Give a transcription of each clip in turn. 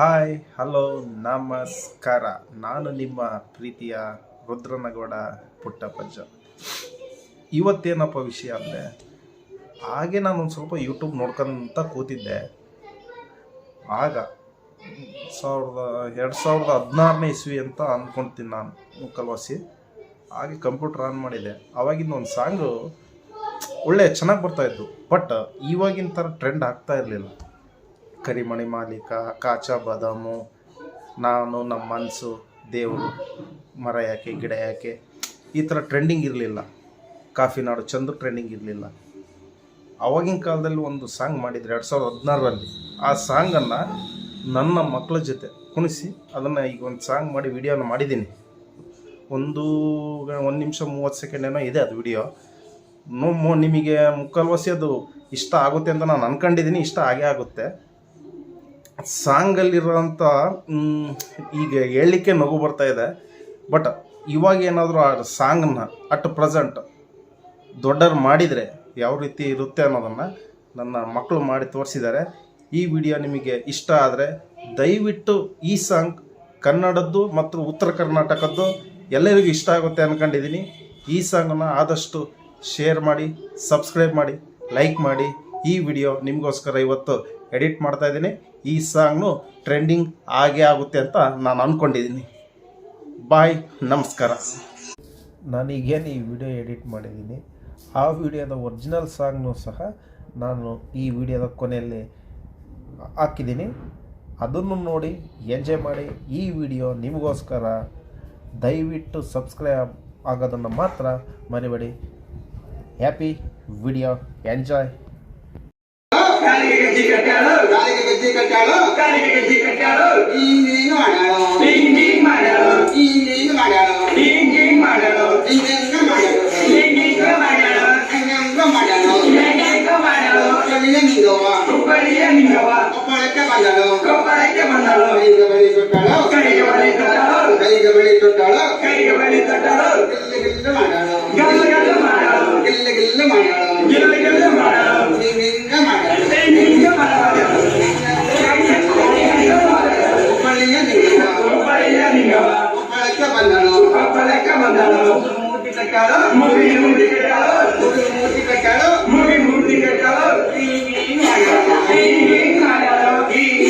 Hi hello ನಮಸ್ಕಾರ. ನಾನು ನಿಮ್ಮ ಪ್ರೀತಿಯ ರುದ್ರನಗೌಡ ಪುಟ್ಟಪ್ಪಜ್ಜ ಇವತ್ತೇನಪ್ಪ ವಿಷಯ ಅಂದರೆ, ಹಾಗೆ ನಾನು ಒಂದು ಸ್ವಲ್ಪ ಯೂಟ್ಯೂಬ್ ನೋಡ್ಕೊಂತ ಕೂತಿದ್ದೆ. ಆಗ ಸಾವಿರದ, ಎರಡು ಸಾವಿರದ ಹದಿನಾರನೇ ಇಸ್ವಿ ಅಂತ ಅಂದ್ಕೊಳ್ತೀನಿ ನಾನು ಮುಕ್ಕಲ್ವಾಸಿ ಹಾಗೆ ಕಂಪ್ಯೂಟರ್ ಆನ್ ಮಾಡಿದೆ. ಅವಾಗಿಂದ ಒಂದು ಸಾಂಗು ಒಳ್ಳೆ, ಚೆನ್ನಾಗಿ ಬರ್ತಾಯಿತ್ತು ಬಟ್ ಇವಾಗಿನ ಥರ ಟ್ರೆಂಡ್ ಆಗ್ತಾ ಇರಲಿಲ್ಲ. ಕರಿಮಣಿ ಮಾಲೀಕ, ಕಾಚಾ ಬಾದಾಮು, ನಾನು ನಮ್ಮ ಮನಸ್ಸು ದೇವರು, ಮರ ಯಾಕೆ, ಗಿಡ ಯಾಕೆ, ಈ ಥರ ಟ್ರೆಂಡಿಂಗ್ ಇರಲಿಲ್ಲ. ಕಾಫಿ ನಾಡು ಚಂದು ಟ್ರೆಂಡಿಂಗ್ ಇರಲಿಲ್ಲ. ಆವಾಗಿನ ಕಾಲದಲ್ಲಿ ಒಂದು ಸಾಂಗ್ ಮಾಡಿದ್ರು ಎರಡು ಸಾವಿರದ ಹದಿನಾರರಲ್ಲಿ. ಆ ಸಾಂಗನ್ನು ನನ್ನ ಮಕ್ಕಳ ಜೊತೆ ಕುಣಿಸಿ, ಅದನ್ನು ಈಗ ಒಂದು ಸಾಂಗ್ ಮಾಡಿ ವಿಡಿಯೋನ ಮಾಡಿದ್ದೀನಿ. ಒಂದು ಒಂದು ನಿಮಿಷ ಮೂವತ್ತು ಸೆಕೆಂಡ್ ಏನೋ ಇದೆ ಅದು ವಿಡಿಯೋ ನೋ ನಿಮಗೆ ಮುಕ್ಕಲ್ವಾಸಿ ಅದು ಇಷ್ಟ ಆಗುತ್ತೆ ಅಂತ ನಾನು ಅನ್ಕೊಂಡಿದ್ದೀನಿ ಇಷ್ಟ ಆಗೇ ಆಗುತ್ತೆ. ಸಾಂಗಲ್ಲಿರೋಂಥ ಈಗ ಹೇಳಲಿಕ್ಕೆ ನಗು ಬರ್ತಾ ಇದೆ. ಬಟ್ ಇವಾಗ ಏನಾದರೂ ಆ ಸಾಂಗನ್ನ ಅಟ್ ಪ್ರೆಸೆಂಟ್ ದೊಡ್ಡರು ಮಾಡಿದರೆ ಯಾವ ರೀತಿ ಇರುತ್ತೆ ಅನ್ನೋದನ್ನು ನನ್ನ ಮಕ್ಕಳು ಮಾಡಿ ತೋರಿಸಿದ್ದಾರೆ. ಈ ವಿಡಿಯೋ ನಿಮಗೆ ಇಷ್ಟ ಆದರೆ ದಯವಿಟ್ಟು ಈ ಸಾಂಗ್ ಕನ್ನಡದ್ದು ಮತ್ತು ಉತ್ತರ ಕರ್ನಾಟಕದ್ದು ಎಲ್ಲರಿಗೂ ಇಷ್ಟ ಆಗುತ್ತೆ ಅಂದ್ಕೊಂಡಿದ್ದೀನಿ ಈ ಸಾಂಗನ್ನು ಆದಷ್ಟು ಶೇರ್ ಮಾಡಿ, ಸಬ್ಸ್ಕ್ರೈಬ್ ಮಾಡಿ, ಲೈಕ್ ಮಾಡಿ. ಈ ವಿಡಿಯೋ ನಿಮಗೋಸ್ಕರ ಇವತ್ತು ಎಡಿಟ್ ಮಾಡ್ತಾ ಇದ್ದೀನಿ. ಈ ಸಾಂಗ್ನು ಟ್ರೆಂಡಿಂಗ್ ಆಗೇ ಆಗುತ್ತೆ ಅಂತ ನಾನು ಅಂದ್ಕೊಂಡಿದ್ದೀನಿ ಬಾಯ್, ನಮಸ್ಕಾರ. ನಾನೀಗೇನು ಈ ವಿಡಿಯೋ ಎಡಿಟ್ ಮಾಡಿದ್ದೀನಿ ಆ ವಿಡಿಯೋದ ಒರಿಜಿನಲ್ ಸಾಂಗ್ನು ಸಹ ನಾನು ಈ ವಿಡಿಯೋದ ಕೊನೆಯಲ್ಲಿ ಹಾಕಿದ್ದೀನಿ ಅದನ್ನು ನೋಡಿ ಎಂಜಾಯ್ ಮಾಡಿ ಈ ವಿಡಿಯೋ ನಿಮಗೋಸ್ಕರ. ದಯವಿಟ್ಟು ಸಬ್ಸ್ಕ್ರೈಬ್ ಆಗೋದನ್ನು ಮಾತ್ರ ಮರಿಬೇಡಿ. Happy video. ಎಂಜಾಯ್. ಕಾಲಿಗೆ ಗೆಜ್ಜೆ ಕಟ್ಟಾಳು ಕಾಲಿಗೆ ಗೆಜ್ಜೆ ಕಟ್ಟಾಳು ಕಾಲಿಗೆ ಗೆಜ್ಜೆ ಕಟ್ಟಾಳು ಹಿಂಗೇನು ಮಾಡ್ಯಾಳು ಹಿಂಗ್ ಹಿಂಗ್ ಮಾಡ್ಯಾಳು ಹಿಂಗೇನು ಮಾಡ್ಯಾಳು ಹಿಂಗ್ ಹಿಂಗ್ ಮಾಡ್ಯಾಳು ಹಿಂಗಂಗ ಮಾಡ್ಯಾಳು ಹಿಂಗ್ ಹಿಂಗ್ ಮಾಡ್ಯಾಳು ಹಂಗಂಗ ಮಾಡ್ಯಾಳು ಹೆಂಗ್ ಹೆಂಗ್ ಮಾಡ್ಯಾಳು ಹುಬ್ಬಳ್ಳಿಯ ನಿಂಗವ್ವ ಹುಬ್ಬಳ್ಳಿಯ ನಿಂಗವ್ವ ಕೊಪ್ಪಳಕ್ಕೆ ಬಂದಳು ಕೊಪ್ಪಳಕ್ಕೆ ಬಂದಳು ಕೈಗೆ ಬಳಿ ತೊಟ್ಟಾಳು ಕೈಗೆ ಬಳಿ ತೊಟ್ಟಾಳು ಕೈಗೆ ಬಳಿ ತೊಟ್ಟಾಳು ಕೈಗೆ ಬಳಿ ತೊಟ್ಟಾಳು ಗಿಲ್ಲು ಗಿಲ್ಲು ಮಾಡ್ಯಾಳು ಗಲ್ಲು ಗಲ್ಲು ಮಾಡ್ಯಾಳು ಗಿಲ್ಲು ಗಿಲ್ಲು ಮಾಡ್ಯಾಳು ಗಿಲ್ಲು ಕೊಪ್ಪಳಕ್ಕೆ ಬಂದಳು ಮೂರ್ತಿ ಕಟ್ಟಾಳು ಮುಗಿ ಮುಗಿ ಕಟ್ಟಾಳು ಮೂರ್ತಿ ಕಟ್ಟಾಳು ಮುಗಿ ಮುಗಿ ಕಟ್ಟಾಳು ಹಿಂಗಿಂಗ್ ಮಾಡ್ಯಾಳು ಹಿಂಗ್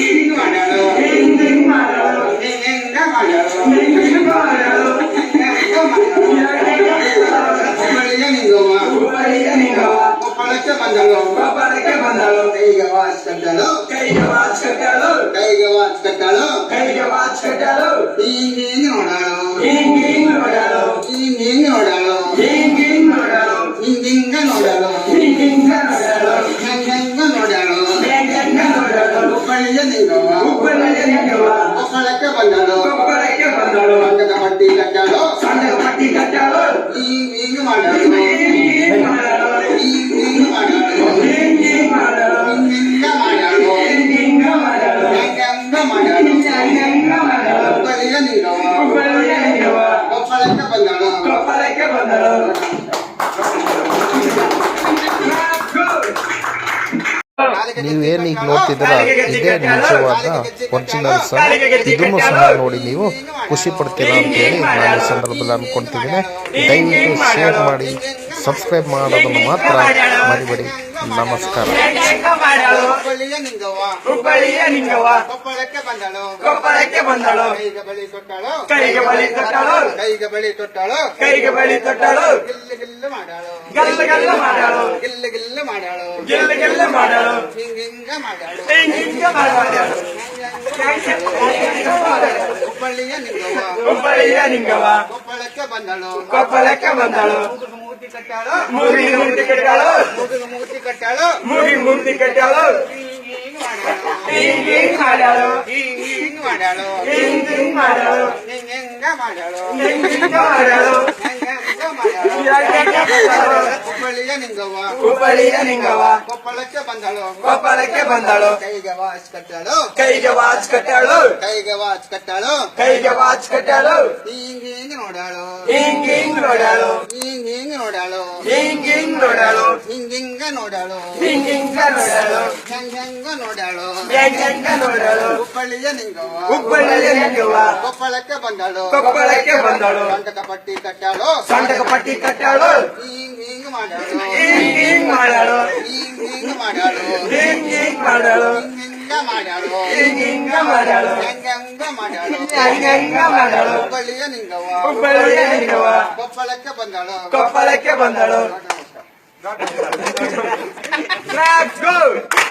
ಹಿಂಗ್ ಮಾಡ್ಯಾಳು ಹಿಂಗಿಂಗ್ ಕೊಪ್ಪಳಕ್ಕೆ ಬಂದಳು ಕೊಪ್ಪಳಕ್ಕೆ ಬಂದಳು ಪಕ್ಕದ ಪಟ್ಟಿ ಕಟ್ಟಾಳು ಸಣ್ಣ ಪಟ್ಟಿ ಕಟ್ಟಾಳು ಹಿಂಗಿಂಗ್ ಮಾಡಾಳು ಹಿಂಗ್ ಹಿಂಗ್ ಮಾಡಾಳು ಹಿಂಗಿಂಗ್ ಮಾಡಾಳು ಹಿಂಗ್ ಹಿಂಗ್ ಮಾಡಾಳು ಹಿಂಗಿಂಗ ಮಾಡಾಳು ಹಿಂಗ್ ಹಿಂಗ್ ಮಾಡಾಳು ಬಂದಳು ಏನು ಈಗ ನೋಡ್ತಿದ್ದೀರ? ಇದೇ ನಿಜವಾದ ಒರಿಜಿನಲ್ ಸಹ ಇದನ್ನು ಸಹ ನೋಡಿ ನೀವು ಖುಷಿ ಪಡ್ತೀರಾ ಅಂತೇಳಿ ನಾನು ಈ ಸಂದರ್ಭದಲ್ಲಿ ಅಂದ್ಕೊಂತಿದ್ದೀನಿ ದಯವಿಟ್ಟು ಶೇರ್ ಮಾಡಿ ಸಬ್ಸ್ಕ್ರೈಬ್ ಮಾಡೋದನ್ನು ಮಾತ್ರ ಮರಿಬೇಡಿ. ನಮಸ್ಕಾರ. ಹೆಂಗ್ ಹೆಂಗ್ ಮಾಡಾಳು ಹುಬ್ಬಳ್ಳಿಯ ನಿಂಗವ್ವ ಕೊಪ್ಪಳಕ್ಕೆ ಬಂದಳು? ಕೊಪ್ಪಳಕ್ಕೆ ಬಂದಳು? ಕೈಗೆ ಬಳಿ ತೊಟ್ಟಳು? ಕೈಗೆ ಬಳಿ ತೊಟ್ಟಳು? ಕೈಗೆ ಬಳಿ ತೊಟ್ಟಳು? ಕೈಗೆ ಬಳಿ ತೊಟ್ಟಾಳು? ಗಿಲ್ಲು ಗಿಲ್ಲು ಮಾಡಾಳು? ಗಲ್ಲು ಗಲ್ಲು ಮಾಡಾಳು ಗಿಲ್ಲು ಗಿಲ್ಲು ಮಾಡಾಳು ಗೆಲ್ಲು ಗೆಲ್ಲು ಮಾಡಾಳು ಹಿಂಗಿಂಗ ಮಾಡಾಳು ಹಿಂಗ್ ಹಿಂಗ್ ಮಾಡಾಳು ಹುಬ್ಬಳ್ಳಿಯ ನಿಂಗವ್ವ ಹುಬ್ಬಳ್ಳಿಯ ನಿಂಗವ್ವ ಕೊಪ್ಪಳಕ್ಕೆ ಬಂದಳು ಕೊಪ್ಪಳಕ್ಕೆ ಬಂದಳು ಮೂರ್ತಿ ಕಟ್ಟಾಳು ಮುಗಿ ಮೂರ್ತಿ ಕಟ್ಟಾಳು ಮುಗಿದ ಮೂರ್ತಿ ಕಟ್ಟಾಳು ಮುಗಿ ಮೂರ್ತಿ ಕಟ್ಟಾಳು ಹಿಂಗಿಂಗ್ ಮಾಡಾಳು ಹಿಂಗ್ ಹಿಂಗ್ ಮಾಡಾಳು ಹಿಂಗಿಂಗ್ ಮಾಡಾಳು ಹಿಂಗ್ ಹಿಂಗ್ ಮಾಡಾಳು ಹಿಂಗಿಂಗ ಮಾಡಾಳು ಹಿಂಗ್ ಹಿಂಗ್ ಮಾಡಾಳು ಹುಬ್ಬಳ್ಳಿಯ ನಿಂಗವ್ವ ಹುಬ್ಬಳ್ಳಿಯ ನಿಂಗವ್ವ ಕೊಪ್ಪಳಕ್ಕೆ ಬಂದಳು. ಕೊಪ್ಪಳಕ್ಕೆ ಬಂದಳು ಕೈಗೆ ವಾಚ್ ಕಟ್ಟಾಳು. ಕೈಗೆ ವಾಚ್ ಕಟ್ಟಾಳು. ಕೈಗೆ ವಾಚ್ ಕಟ್ಟಾಳು ಕೈಗೆ ವಾಚ್ ಕಟ್ಟಾಳು ಹಿಂಗ್ ಹಿಂಗ್ ನೋಡಾಳು ಹಿಂಗ್ ಹಿಂಗ್ ನೋಡಾಳು ಹಿಂಗ್ ಹಿಂಗ್ ನೋಡಾಳು ಹಿಂಗ್ ಹಿಂಗ್ ನೋಡಾಳು ಹಿಂಗ್ ಹಿಂಗ ನೋಡಾಳು? ಹಿಂಗ್ ಹಿಂಗ ನೋಡಾಳು? ಹುಬ್ಬಳ್ಳಿಯ ನಿಂಗವ್ವ? ಹುಬ್ಬಳ್ಳಿಯ ನಿಂಗವ್ವ? ಕೊಪ್ಪಳಕ್ಕೆ ಬಂದಾಳು? ಕೊಪ್ಪಳಕ್ಕೆ ಬಂದಾಳು? ಸಂಟಕ ಪಟ್ಟಿ ಕಟ್ಟಾಳು? ಸಂಟಕ ಪಟ್ಟಿ ಕಟ್ಟಾಳು? ಹಿಂಗ್ ಹಿಂಗ್ ಮಾಡಾಳು? ಹಿಂಗ್ ಹಿಂಗ್ ಮಾಡಾಳು? ಹಿಂಗ್ ಹಿಂಗ್ ಮಾಡಾಳು? ಹಿಂಗ್ ಹಿಂಗ್ ಮಾಡಾಳು? ಹಿಂಗ್ ಮಾಡಾಳು? ಹಿಂಗ್ ಮಾಡಾಳು? ಹೆಂಗ್ ಹೆಂಗ ಮಾಡಾಳು? ಹೆಂಗ್ ಹೆಂಗ ಮಾಡಾಳು? ಹುಬ್ಬಳ್ಳಿಯ ನಿಂಗವ್ವ? ಹುಬ್ಬಳ್ಳಿಯ ನಿಂಗವ್ವ? ಕೊಪ್ಪಳಕ್ಕೆ ಬಂದಾಳು? ಕೊಪ್ಪಳಕ್ಕೆ ಬಂದಳು? Let's go!